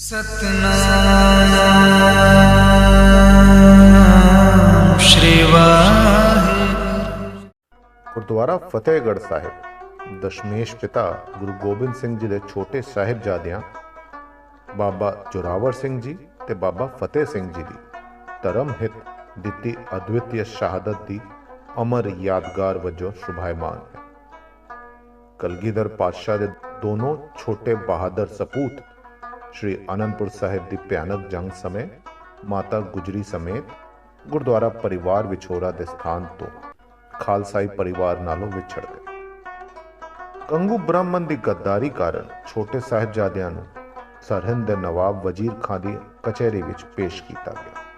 ਸਤਨਾਮ ਸ਼੍ਰੀ ਵਾਹਿਗੁਰੂ। ਗੁਰਦੁਆਰਾ ਫਤਿਹਗੜ੍ਹ ਸਾਹਿਬ, ਦਸ਼ਮੇਸ਼ ਪਿਤਾ ਗੁਰੂ ਗੋਬਿੰਦ ਸਿੰਘ ਜੀ ਦੇ ਛੋਟੇ ਸਾਹਿਬਜ਼ਾਦਿਆਂ, ਬਾਬਾ ਜੋਰਾਵਰ ਸਿੰਘ ਜੀ ਤੇ ਬਾਬਾ ਫਤਿਹ ਸਿੰਘ ਜੀ ਦੀ ਧਰਮ ਹਿਤ ਦਿੱਤੀ ਅਦਵਿਤੀय ਸ਼ਹਾਦਤ ਦੀ ਅਮਰ ਯਾਦਗਾਰ ਵਜੋਂ ਸ਼ੁਭਾਇਮਾਨ ਹੈ। ਕਲਗੀਧਰ ਪਾਤਸ਼ਾਹ ਦੇ ਦੋਨੋਂ ਛੋਟੇ ਬਹਾਦਰ ਸਪੂਤ ਸ਼੍ਰੀ ਅਨੰਦਪੁਰ ਸਾਹਿਬ ਦੀ ਭਿਆਨਕ ਜੰਗ ਸਮੇਂ ਮਾਤਾ ਗੁਜਰੀ ਸਮੇਤ ਗੁਰਦੁਆਰਾ ਪਰਿਵਾਰ ਵਿਛੋੜਾ ਦੇ ਸਥਾਨ ਤੋਂ ਖਾਲਸਾਈ ਪਰਿਵਾਰ ਨਾਲੋਂ ਵਿਛੜ ਗਏ ਕੰਗੂ ਬ੍ਰਾਹਮਣ ਦੀ ਗੱਦਾਰੀ ਕਾਰਨ ਛੋਟੇ ਸਾਹਿਬਜ਼ਾਦਿਆਂ ਨੂੰ ਸਰਹਿੰਦ ਦੇ ਨਵਾਬ ਵਜ਼ੀਰ ਖਾਨ ਦੀ ਕਚਹਿਰੀ ਵਿੱਚ ਪੇਸ਼ ਕੀਤਾ ਗਿਆ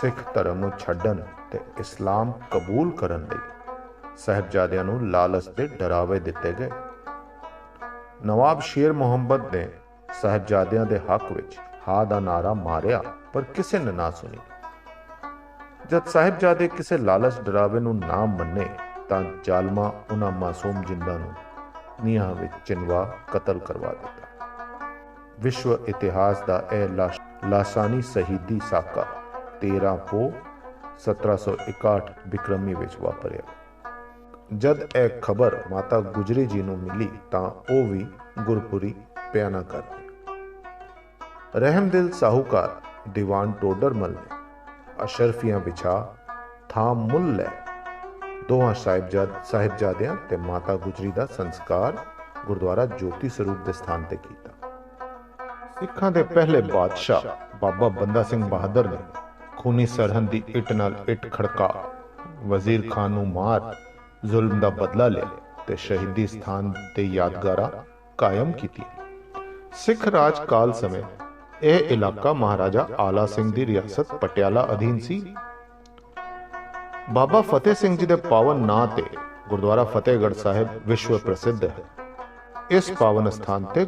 ਸਿੱਖ ਧਰਮ ਨੂੰ ਛੱਡਣ ਤੇ ਇਸਲਾਮ ਕਬੂਲ ਕਰਨ ਲਈ ਸਾਹਿਬਜ਼ਾਦਿਆਂ ਨੂੰ ਲਾਲਚ ਦੇ ਡਰਾਵੇ ਦਿੱਤੇ ਗਏ ਨਵਾਬ ਸ਼ੇਰ ਮੁਹੰਮਦ ਨੇ ਸਾਹਿਬਜ਼ਾਦਿਆਂ ਦੇ ਹੱਕ ਵਿੱਚ ਹਾਂ ਦਾ ਨਾਰਾ ਮਾਰਿਆ, ਪਰ ਕਿਸੇ ਨੇ ਨਾ ਸੁਣੀ। ਜਦ ਸਾਹਿਬਜ਼ਾਦੇ ਕਿਸੇ ਲਾਲਚ ਡਰਾਵੇ ਨੂੰ ਨਾ ਮੰਨੇ, ਤਾਂ ਜ਼ਾਲਮਾਂ ਉਹਨਾਂ ਮਾਸੂਮ ਜਿੰਦਾਂ ਨੂੰ ਨੀਹਾਂ ਵਿੱਚ ਚਿਨਵਾ ਕਤਲ ਕਰਵਾ ਦਿੱਤਾ। ਵਿਸ਼ਵ ਇਤਿਹਾਸ ਦਾ ਇਹ ਲਾਸਾਨੀ ਸ਼ਹੀਦੀ ਸਾਕਾ 13 ਪੋ 1761 ਬਿਕਰਮੀ ਵਿੱਚ ਵਾਪਰਿਆ। ਜਦ ਇਹ ਖਬਰ ਮਾਤਾ ਗੁਜਰੀ ਜੀ ਨੂੰ ਮਿਲੀ, ਤਾਂ ਉਹ ਵੀ ਗੁਰਪੁਰੀ ਬਿਆਨਾ ਕਰ ਰਹਿਮਦਿਲ ਸਾਹੂਕਾਰ ਦੀਵਾਨ ਟੋਡਰਮਲ ਨੇ। ਅਸ਼ਰਫੀਆਂ ਵਿਛਾ ਥਾਂ ਮੁੱਲ ਲੈ। ਦੋਹਾਂ ਸਾਹਿਬਜ਼ਾਦ ਸਾਹਿਬਜ਼ਾਦਿਆਂ ਤੇ ਮਾਤਾ ਗੁਜਰੀ ਦਾ ਸੰਸਕਾਰ ਗੁਰਦੁਆਰਾ ਜੋਤੀ ਸਰੂਪ ਦੇ ਸਥਾਨ ਤੇ ਕੀਤਾ। ਸਿੱਖਾਂ ਦੇ ਪਹਿਲੇ ਬਾਦਸ਼ਾਹ ਬਾਬਾ ਬੰਦਾ ਸਿੰਘ ਬਹਾਦਰ ਨੇ ਖੂਨੀ ਸਰਹੰਦ ਦੀ ਇੱਟ ਨਾਲ ਇੱਟ ਖੜਕਾ ਵਜ਼ੀਰ ਖਾਨ ਨੂੰ ਮਾਰ, ਜ਼ੁਲਮ ਦਾ ਬਦਲਾ ਲਿਆ ਤੇ ਸ਼ਹੀਦੀ ਸਥਾਨ ਤੇ ਯਾਦਗਾਰਾਂ ਕਾਇਮ ਕੀਤੀ ਸਿੱਖ ਰਾਜ ਕਾਲ ਸਮੇਂ ਇਹ ਇਲਾਕਾ ਮਹਾਰਾਜਾ ਆਲਾ ਸਿੰਘ ਦੀ ਰਿਆਸਤ ਪਟਿਆਲਾ ਅਧੀਨ ਸੀ। ਬਾਬਾ ਫਤਿਹ ਸਿੰਘ ਜੀ ਦੇ ਪਾਵਨ ਨਾਂ ਤੇ ਗੁਰਦੁਆਰਾ ਫਤਿਹਗੜ੍ਹ ਸਾਹਿਬ ਵਿਸ਼ਵ ਪ੍ਰਸਿੱਧ ਹੈ। ਇਸ ਪਾਵਨ ਸਥਾਨ ਤੇ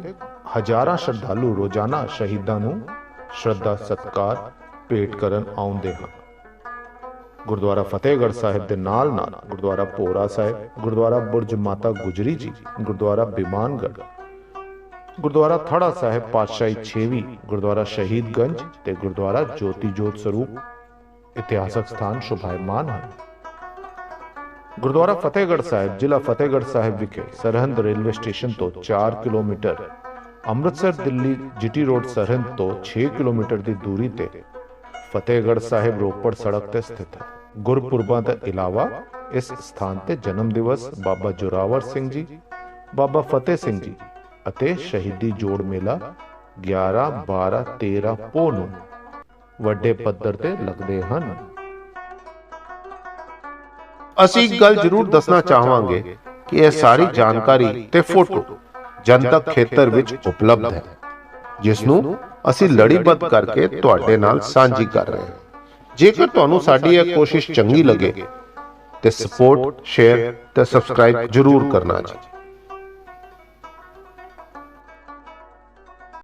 ਹਜ਼ਾਰਾਂ ਸ਼ਰਧਾਲੂ ਰੋਜ਼ਾਨਾ ਸ਼ਹੀਦਾਂ ਨੂੰ ਸ਼ਰਧਾ, ਸਤਕਾਰ, ਭੇਟ ਕਰਨ ਆਉਂਦੇ ਹਨ। ਗੁਰਦੁਆਰਾ ਫਤਿਹਗੜ੍ਹ ਸਾਹਿਬ ਦੇ ਨਾਲ ਨਾਲ ਗੁਰਦੁਆਰਾ ਭੋਰਾ ਸਾਹਿਬ, ਗੁਰਦੁਆਰਾ ਬੁਰਜ ਮਾਤਾ ਗੁਜਰੀ ਜੀ, ਗੁਰਦੁਆਰਾ ਬਿਮਾਨਗੜ੍ਹ ਗੁਰਦੁਆਰਾ ਥੜਾ ਸਾਹਿਬ, ਪਾਤਸ਼ਾਹੀ 6ਵੀਂ ਗੁਰਦੁਆਰਾ ਸ਼ਹੀਦਗੰਜ ਤੇ ਗੁਰਦੁਆਰਾ ਜੋਤੀ ਜੋਤ ਸਰੂਪ ਇਤਿਹਾਸਕ ਸਥਾਨ ਸ਼ੁਭਾਇਮਾਨ ਹਨ। ਗੁਰਦੁਆਰਾ ਫਤਿਹਗੜ੍ਹ ਸਾਹਿਬ, ਜ਼ਿਲ੍ਹਾ ਫਤਿਹਗੜ੍ਹ ਸਾਹਿਬ ਵਿਖੇ ਸਰਹੰਦ ਰੇਲਵੇ ਸਟੇਸ਼ਨ ਤੋਂ 4 kilometre, Amritsar Delhi GT road Sirhind ਤੋਂ 6 ਕਿਲੋਮੀਟਰ ਦੀ ਦੂਰੀ ਤੇ ਫਤਿਹਗੜ੍ਹ ਸਾਹਿਬ ਰੋਪੜ ਸੜਕ ਤੇ ਸਥਿਤ ਹੈ। ਗੁਰਪੁਰਬਾਂ ਤੋਂ ਇਲਾਵਾ ਇਸ ਸਥਾਨ ਤੇ ਜਨਮ ਦਿਵਸ ਬਾਬਾ ਜੋਰਾਵਰ ਸਿੰਘ ਜੀ, ਬਾਬਾ ਫਤਿਹ ਸਿੰਘ ਜੀ ਅਤੇ ਸ਼ਹੀਦੀ ਜੋੜ ਮੇਲਾ 11 12 13 ਪੋ ਨੂੰ ਵੱਡੇ ਪੱਧਰ ਤੇ ਲੱਗਦੇ ਹਨ। ਅਸੀਂ ਗੱਲ ਜ਼ਰੂਰ ਦੱਸਣਾ ਚਾਹਾਂਗੇ ਕਿ ਇਹ ਸਾਰੀ ਜਾਣਕਾਰੀ ਤੇ ਫੋਟੋ ਜਨਤਕ ਖੇਤਰ ਵਿੱਚ ਉਪਲਬਧ ਹੈ, ਜਿਸ ਨੂੰ ਅਸੀਂ ਲੜੀਬੱਧ ਕਰਕੇ ਤੁਹਾਡੇ ਨਾਲ ਸਾਂਝੀ ਕਰ ਰਹੇ ਹਾਂ। ਜੇਕਰ ਤੁਹਾਨੂੰ ਸਾਡੀ ਇਹ ਕੋਸ਼ਿਸ਼ ਚੰਗੀ ਲੱਗੇ ਤੇ ਸਪੋਰਟ ਸ਼ੇਅਰ ਤੇ ਸਬਸਕ੍ਰਾਈਬ ਜ਼ਰੂਰ ਕਰਨਾ ਜੀ।